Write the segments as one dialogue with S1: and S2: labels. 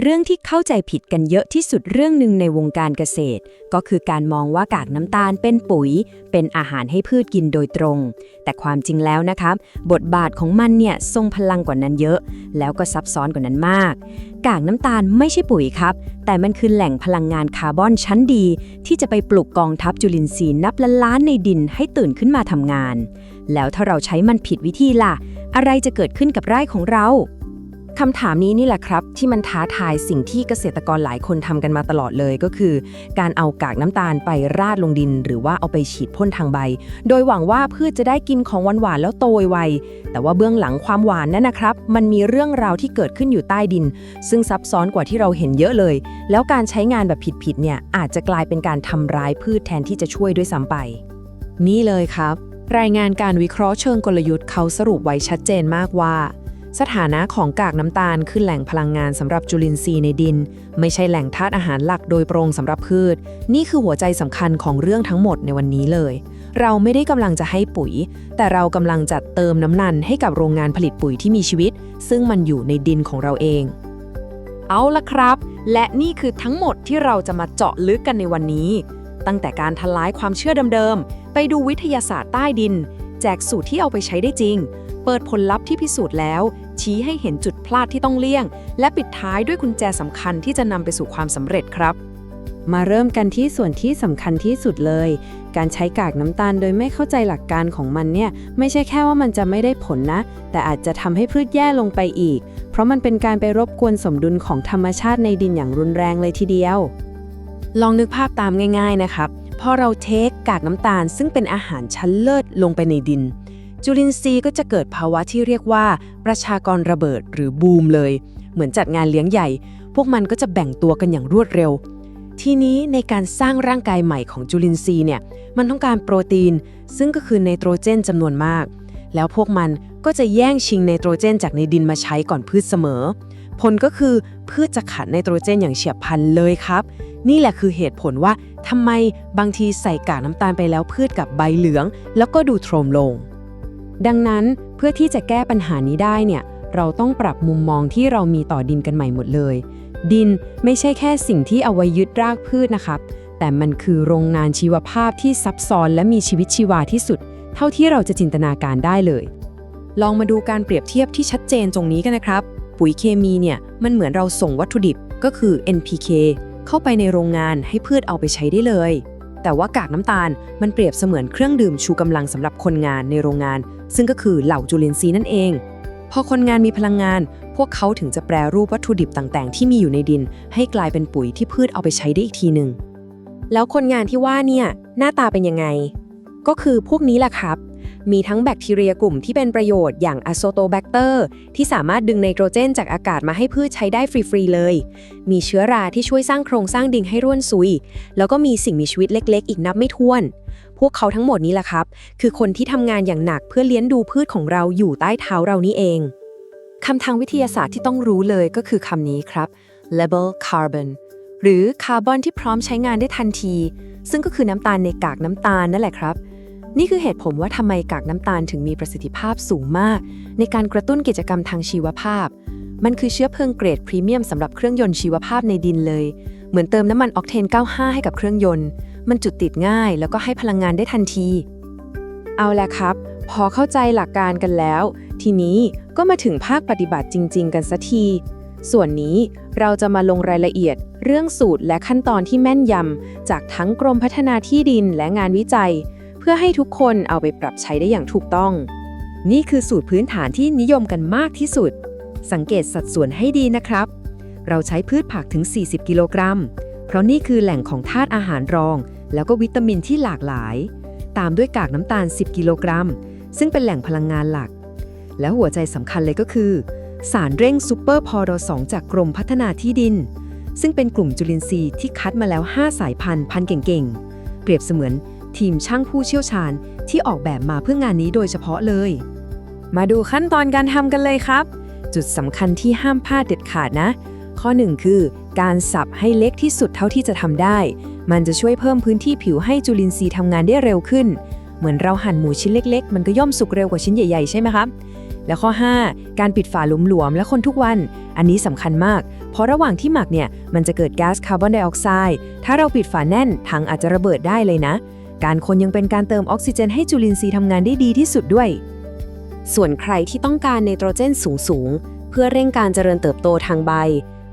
S1: เรื่องที่เข้าใจผิดกันเยอะที่สุดเรื่องหนึ่งในวงการเกษตร ก็คือการมองว่ากากน้ำตาลเป็นปุ๋ย เป็นอาหารให้พืชกินโดยตรง แต่ความจริงแล้วนะครับ บทบาทของมันเนี่ยทรงพลังกว่านั้นเยอะ แล้วก็ซับซ้อนกว่านั้นมาก กากน้ำตาลไม่ใช่ปุ๋ยครับ แต่มันคือแหล่งพลังงานคาร์บอนชั้นดี ที่จะไปปลุกกองทัพจุลินทรีย์นับล้านล้านในดินให้ตื่นขึ้นมาทำงาน แล้วถ้าเราใช้มันผิดวิธีล่ะ อะไรจะเกิดขึ้นกับไร่ของเรา
S2: คำถามนี้นี่แหละครับ ที่มันท้าทายสิ่งที่เกษตรกรหลายคนทำกันมาตลอดเลยก็คือ การเอากากน้ำตาลไปราดลงดิน หรือว่าเอาไปฉีดพ่นทางใบ โดยหวังว่าพืชจะได้กินของหวานๆแล้วโตไวแต่ว่าเบื้องหลังความหวานนั่นนะครับ มันมีเรื่องราวที่เกิดขึ้นอยู่ใต้ดิน ซึ่งซับซ้อนกว่าที่เราเห็นเยอะเลย แล้วการใช้งานแบบผิดๆเนี่ยอาจจะกลายเป็นการทำร้ายพืชแทนที่จะช่วยด้วยซ้ำไป นี่เลยครับ รายงานการวิเคราะห์เชิงกลยุทธ์เขาสรุปไว้ชัดเจนมากว่า สถานะของกากน้ำตาลคือแหล่งพลังงานสำหรับจุลินทรีย์ในดิน ไม่ใช่แหล่งธาตุอาหารหลักโดยตรงสำหรับพืช นี่คือหัวใจสำคัญของเรื่องทั้งหมดในวันนี้เลย เราไม่ได้กำลังจะให้ปุ๋ย แต่เรากำลังจัดเติมน้ำนันให้กับโรงงานผลิตปุ๋ยที่มีชีวิต ซึ่งมันอยู่ในดินของเราเอง เอาละครับ และนี่คือทั้งหมดที่เราจะมาเจาะลึกกันในวันนี้ ตั้งแต่การทลายความเชื่อเดิมๆไปดูวิทยาศาสตร์ใต้ดิน แจกสูตรที่เอาไปใช้ได้จริงเปิดผลลัพธ์ที่พิสูจน์แล้ว ชี้ให้เห็นจุดพลาดที่ต้องเลี่ยง และปิดท้ายด้วยกุญแจสำคัญที่จะนำไปสู่ความสำเร็จครับ
S1: มาเริ่มกันที่ส่วนที่สำคัญที่สุดเลย การใช้กากน้ำตาลโดยไม่เข้าใจหลักการของมันเนี่ย ไม่ใช่แค่ว่ามันจะไม่ได้ผลนะ แต่อาจจะทำให้พืชแย่ลงไปอีก เพราะมันเป็นการไปรบกวนสมดุลของธรรมชาติในดินอย่างรุนแรงเลยทีเดียว
S2: ลองนึกภาพตามง่าย ๆนะครับพอเราเทคกากน้ำตาลซึ่งเป็นอาหารชั้นเลิศลงไปในดิน จุลินทรีย์ก็จะเกิดภาวะที่เรียกว่า ประชากรระเบิดหรือบูมเลย เหมือนจัดงานเลี้ยงใหญ่ พวกมันก็จะแบ่งตัวกันอย่างรวดเร็ว ทีนี้ในการสร้างร่างกายใหม่ของจุลินทรีย์เนี่ย มันต้องการโปรตีน ซึ่งก็คือไนโตรเจนจำนวนมาก แล้วพวกมันก็จะแย่งชิงไนโตรเจนจากในดินมาใช้ก่อนพืชเสมอ ผลก็คือพืชจะขาดไนโตรเจนอย่างเฉียบพลันเลยครับ นี่แหละคือเหตุผลว่าทำไมบางทีใส่กากน้ำตาลไปแล้วพืชกับใบเหลือง แล้วก็ดูโทรมลง
S1: ดังนั้นเพื่อที่จะแก้ปัญหานี้ได้เนี่ยเราต้องปรับมุมมองที่เรามีต่อดินกันใหม่หมดเลย ดินไม่ใช่แค่สิ่งที่เอาไว้ยึดรากพืชนะครับ แต่มันคือโรงงานชีวภาพที่ซับซ้อนและมีชีวิตชีวาที่สุด เท่าที่เราจะจินตนาการได้เลย
S2: ลองมาดูการเปรียบเทียบที่ชัดเจนตรงนี้กันนะครับ ปุ๋ยเคมีเนี่ยมันเหมือนเราส่งวัตถุดิบก็คือ NPK เข้าไปในโรงงานให้พืชเอาไปใช้ได้เลย แต่ว่ากากน้ำตาลมันเปรียบเสมือนเครื่องดื่มชูกำลังสำหรับคนงานในโรงงาน ซึ่งก็คือเหล่าจุลินทรีย์นั่นเอง พอคนงานมีพลังงาน พวกเขาถึงจะแปรรูปวัตถุดิบต่างๆ ที่มีอยู่ในดิน ให้กลายเป็นปุ๋ยที่พืชเอาไปใช้ได้อีกทีหนึ่งแล้วคนงานที่ว่าเนี่ยหน้าตาเป็นยังไง ก็คือพวกนี้แหละครับ มีทั้งแบคทีเรียกลุ่มที่เป็นประโยชน์อย่างอะโซโตแบคเตอร์ที่สามารถดึงไนโตรเจนจากอากาศมาให้พืชใช้ได้ฟรี ๆ เลย มีเชื้อราที่ช่วยสร้างโครงสร้างดินให้ร่วนซุย แล้วก็มีสิ่งมีชีวิตเล็ก ๆ อีกนับไม่ถ้วน พวกเขาทั้งหมดนี้แหละครับ คือคนที่ทำงานอย่างหนักเพื่อเลี้ยงดูพืชของเราอยู่ใต้เท้าเรานี่เองคำทางวิทยาศาสตร์ที่ต้องรู้เลยก็คือคำนี้ครับ label carbon หรือคาร์บอนที่พร้อมใช้งานได้ทันที ซึ่งก็คือน้ำตาลในกากน้ำตาลนั่นแหละครับ นี่คือเหตุผลว่าทำไมกากน้ำตาลถึงมีประสิทธิภาพสูงมาก ในการกระตุ้นกิจกรรมทางชีวภาพ มันคือเชื้อเพลิงเกรดพรีเมียมสำหรับเครื่องยนต์ชีวภาพในดินเลย เหมือนเติมน้ำมันออกเทน 95 ให้กับเครื่องยนต์ มันจุดติดง่ายแล้วก็ให้พลังงานได้ทันที เอาละครับ พอเข้าใจหลักการกันแล้ว ทีนี้ก็มาถึงภาคปฏิบัติจริง ๆ กันสักที ส่วนนี้เราจะมาลงรายละเอียด เรื่องสูตรและขั้นตอนที่แม่นยำจากทั้งกรมพัฒนาที่ดินและงานวิจัย เพื่อให้ทุกคนเอาไปปรับใช้ได้อย่างถูกต้อง
S1: นี่คือสูตรพื้นฐานที่นิยมกันมากที่สุด สังเกตสัดส่วนให้ดีนะครับ เราใช้พืชผักถึง 40 กิโลกรัม เพราะนี่คือแหล่งของธาตุอาหารรอง แล้วก็วิตามินที่หลากหลาย ตามด้วยกากน้ำตาล 10 กิโลกรัม ซึ่งเป็นแหล่งพลังงานหลัก แล้วหัวใจสำคัญเลยก็คือ สารเร่งซูเปอร์พอร2จากกรมพัฒนาที่ดิน ซึ่งเป็นกลุ่มจุลินทรีย์ที่คัดมาแล้ว 5 สายพันธุ์พันธุ์เก่งๆ เปรียบเสมือนทีมช่างผู้เชี่ยวชาญที่ออกแบบมาเพื่องานนี้โดยเฉพาะเลย มาดูขั้นตอนการทำกันเลยครับ จุดสำคัญที่ห้ามพลาดเด็ดขาดนะ ข้อ 1 คือ การสับให้เล็กที่สุดเท่าที่จะทำได้ มันจะช่วยเพิ่มพื้นที่ผิวให้จุลินทรีย์ทำงานได้เร็วขึ้น เหมือนเราหั่นหมูชิ้นเล็ก ๆ มันก็ย่อมสุกเร็วกว่าชิ้นใหญ่ๆ ใช่ไหมครับ
S2: และข้อ 5 การปิดฝาหลวมๆ และคนทุกวัน อันนี้สำคัญมาก เพราะระหว่างที่หมักเนี่ย มันจะเกิดก๊าซคาร์บอนไดออกไซด์ ถ้าเราปิดฝาแน่น ถังอาจจะระเบิดได้เลยนะ การคนยังเป็นการเติมออกซิเจนให้จุลินทรีย์ทำงานได้ดีที่สุดด้วย ส่วนใครที่ต้องการไนโตรเจนสูงๆ เพื่อเร่งการเจริญเติบโตทางใบ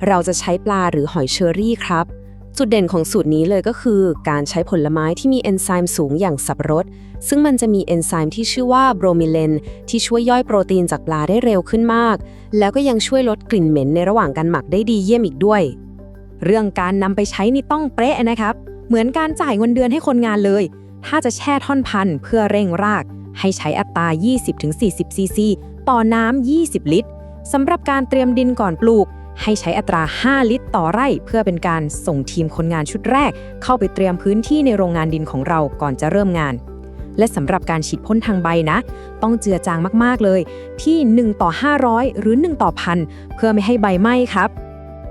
S2: เราจะใช้ปลาหรือหอยเชอรี่ครับ จุดเด่นของสูตรนี้เลยก็คือ การใช้ผลไม้ที่มีเอนไซม์สูงอย่างสับปะรด ซึ่งมันจะมีเอนไซม์ที่ชื่อว่าโบรมิเลนที่ช่วยย่อยโปรตีนจากปลาได้เร็วขึ้นมาก แล้วก็ยังช่วยลดกลิ่นเหม็นในระหว่างการหมักได้ดีเยี่ยมอีกด้วย เรื่องการนำไปใช้นี่ต้องเป๊ะนะครับ เหมือนการจ่ายเงินเดือนให้คนงานเลย ถ้าจะแช่ท่อนพันธุ์เพื่อเร่งราก ให้ใช้อัตรา 20-40ซีซีต่อน้ำ20 ลิตรสำหรับการเตรียมดินก่อนปลูก ให้ใช้อัตรา 5 ลิตรต่อไร่ เพื่อเป็นการส่งทีมคนงานชุดแรก เข้าไปเตรียมพื้นที่ในโรงงานดินของเราก่อนจะเริ่มงาน และสำหรับการฉีดพ่นทางใบนะ ต้องเจือจางมากๆเลย ที่ 1 ต่อ 500 หรือ 1 ต่อพันเพื่อไม่ให้ใบไหม้ครับ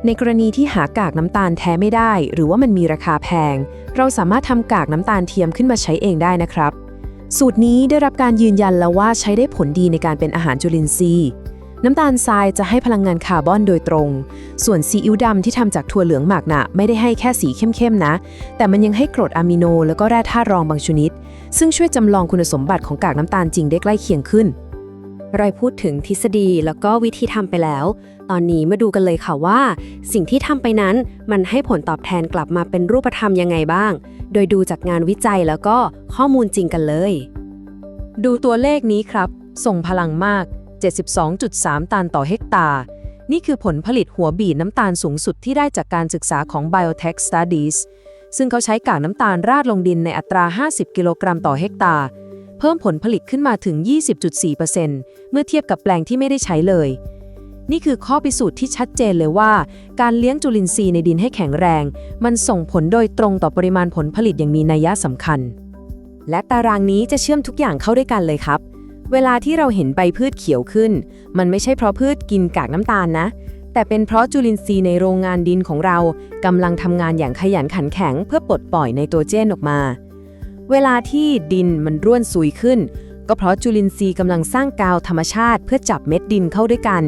S2: ในกรณีที่หากากน้ำตาลแท้ไม่ได้ หรือว่ามันมีราคาแพง เราสามารถทำกากน้ำตาลเทียมขึ้นมาใช้เองได้นะครับ สูตรนี้ได้รับการยืนยันแล้วว่าใช้ได้ผลดีในการเป็นอาหารจุลินทรีย์ น้ำตาลทรายจะให้พลังงานคาร์บอนโดยตรง ส่วนซีอิ๊วดำที่ทำจากถั่วเหลืองหมักน่ะไม่ได้ให้แค่สีเข้มๆนะ แต่มันยังให้กรดอะมิโน แล้วก็แร่ธาตุรองบางชนิด ซึ่งช่วยจำลองคุณสมบัติของกากน้ำตาลจริงได้ใกล้เคียงขึ้นเราพูดถึงทฤษฎีแล้วก็วิธีทำไปแล้ว ตอนนี้มาดูกันเลยค่ะว่า สิ่งที่ทำไปนั้นมันให้ผลตอบแทนกลับมาเป็นรูปธรรมยังไงบ้าง โดยดูจากงานวิจัยแล้วก็ข้อมูลจริงกันเลย ดูตัวเลขนี้ครับ ส่งพลังมาก 72.3 ตันต่อเฮกตาร์ นี่คือผลผลิตหัวบีดน้ำตาลสูงสุดที่ได้จากการศึกษาของ Biotech Studies ซึ่งเขาใช้กากน้ำตาลราดลงดินในอัตรา 50 กิโลกรัมต่อเฮกตาร์ เพิ่มผลผลิตขึ้นมาถึง 20.4%เมื่อเทียบกับแปลงที่ไม่ได้ใช้เลย นี่คือข้อพิสูจน์ที่ชัดเจนเลยว่า การเลี้ยงจุลินทรีย์ในดินให้แข็งแรง มันส่งผลโดยตรงต่อปริมาณผลผลิตอย่างมีนัยสำคัญ และตารางนี้จะเชื่อมทุกอย่างเข้าด้วยกันเลยครับ เวลาที่เราเห็นใบพืชเขียวขึ้น มันไม่ใช่เพราะพืชกินกากน้ำตาลนะ แต่เป็นเพราะจุลินทรีย์ในโรงงานดินของเรากำลังทำงานอย่างขยันขันแข็ง เพื่อปลดปล่อยไนโตรเจนออกมา เวลาที่ดินมันร่วนซุยขึ้น ก็เพราะจุลินทรีย์กำลังสร้างกาวธรรมชาติ เพื่อจับเม็ดดินเข้าด้วยกัน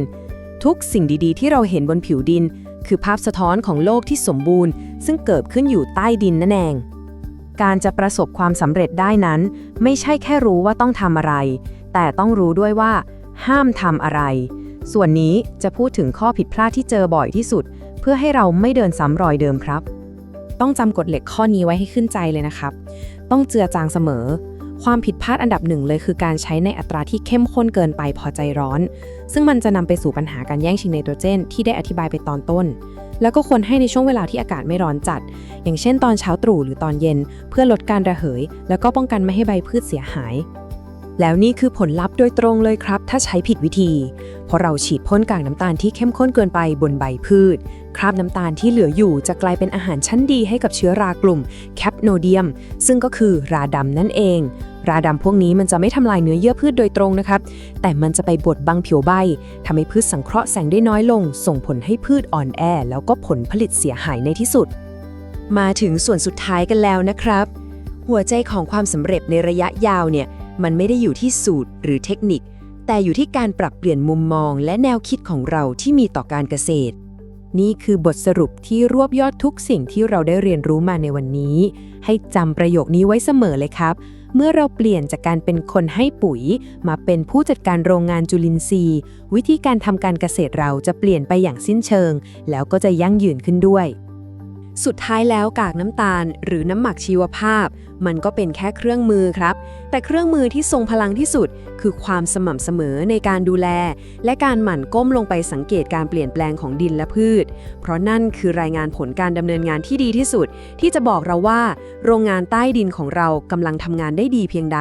S2: ทุกสิ่งดีๆ ที่เราเห็นบนผิวดิน คือภาพสะท้อนของโลกที่สมบูรณ์ ซึ่งเกิดขึ้นอยู่ใต้ดินนั่นเองการจะประสบความสำเร็จได้นั้น ไม่ใช่แค่รู้ว่าต้องทำอะไร แต่ต้องรู้ด้วยว่า ห้ามทำอะไร ส่วนนี้จะพูดถึงข้อผิดพลาดที่เจอบ่อยที่สุด เพื่อให้เราไม่เดินซ้ำรอยเดิมครับ ต้องจำกฎเหล็กข้อนี้ไว้ให้ขึ้นใจเลยนะครับ ต้องเจือจางเสมอ ความผิดพลาดอันดับหนึ่งเลยคือการใช้ในอัตราที่เข้มข้นเกินไปพอใจร้อน ซึ่งมันจะนำไปสู่ปัญหาการแย่งชิงไนโตรเจน ที่ได้อธิบายไปตอนต้น แล้วก็ควรให้ในช่วงเวลาที่อากาศไม่ร้อนจัด อย่างเช่น ตอนเช้าตรู่หรือตอนเย็น เพื่อลดการระเหย แล้วก็ป้องกันไม่ให้ใบพืชเสียหาย แล้วนี่คือผลลัพธ์โดยตรงเลยครับ ถ้าใช้ผิดวิธี เพราะเราฉีดพ่นกากน้ำตาลที่เข้มข้นเกินไปบนใบพืช คราบน้ำตาลที่เหลืออยู่จะกลายเป็นอาหารชั้นดีให้กับเชื้อรากลุ่มแคปโนเดียม ซึ่งก็คือราดำนั่นเอง ราดำพวกนี้มันจะไม่ทำลายเนื้อเยื่อพืชโดยตรงนะครับ แต่มันจะไปบดบังผิวใบทำให้พืชสังเคราะห์แสงได้น้อยลง ส่งผลให้พืชอ่อนแอ แล้วก็ผลผลิตเสียหายในที่สุด มาถึงส่วนสุดท้ายกันแล้วนะครับ หัวใจของความสำเร็จในระยะยาวเนี่ย มันไม่ได้อยู่ที่สูตรหรือเทคนิค แต่อยู่ที่การปรับเปลี่ยนมุมมองและแนวคิดของเราที่มีต่อการเกษตร นี่คือบทสรุปที่รวบยอดทุกสิ่งที่เราได้เรียนรู้มาในวันนี้ ให้จำประโยคนี้ไว้เสมอเลยครับ เมื่อเราเปลี่ยนจากการเป็นคนให้ปุ๋ย มาเป็นผู้จัดการโรงงานจุลินทรีย์ วิธีการทำการเกษตรเราจะเปลี่ยนไปอย่างสิ้นเชิง แล้วก็จะยั่งยืนขึ้นด้วย สุดท้ายแล้วกากน้ำตาล หรือน้ำหมักชีวภาพ มันก็เป็นแค่เครื่องมือครับ แต่เครื่องมือที่ทรงพลังที่สุด คือความสม่ำเสมอในการดูแล และการหมั่นก้มลงไปสังเกตการเปลี่ยนแปลงของดินและพืช เพราะนั่นคือรายงานผลการดำเนินงานที่ดีที่สุด ที่จะบอกเราว่า โรงงานใต้ดินของเรากำลังทำงานได้ดีเพียงใด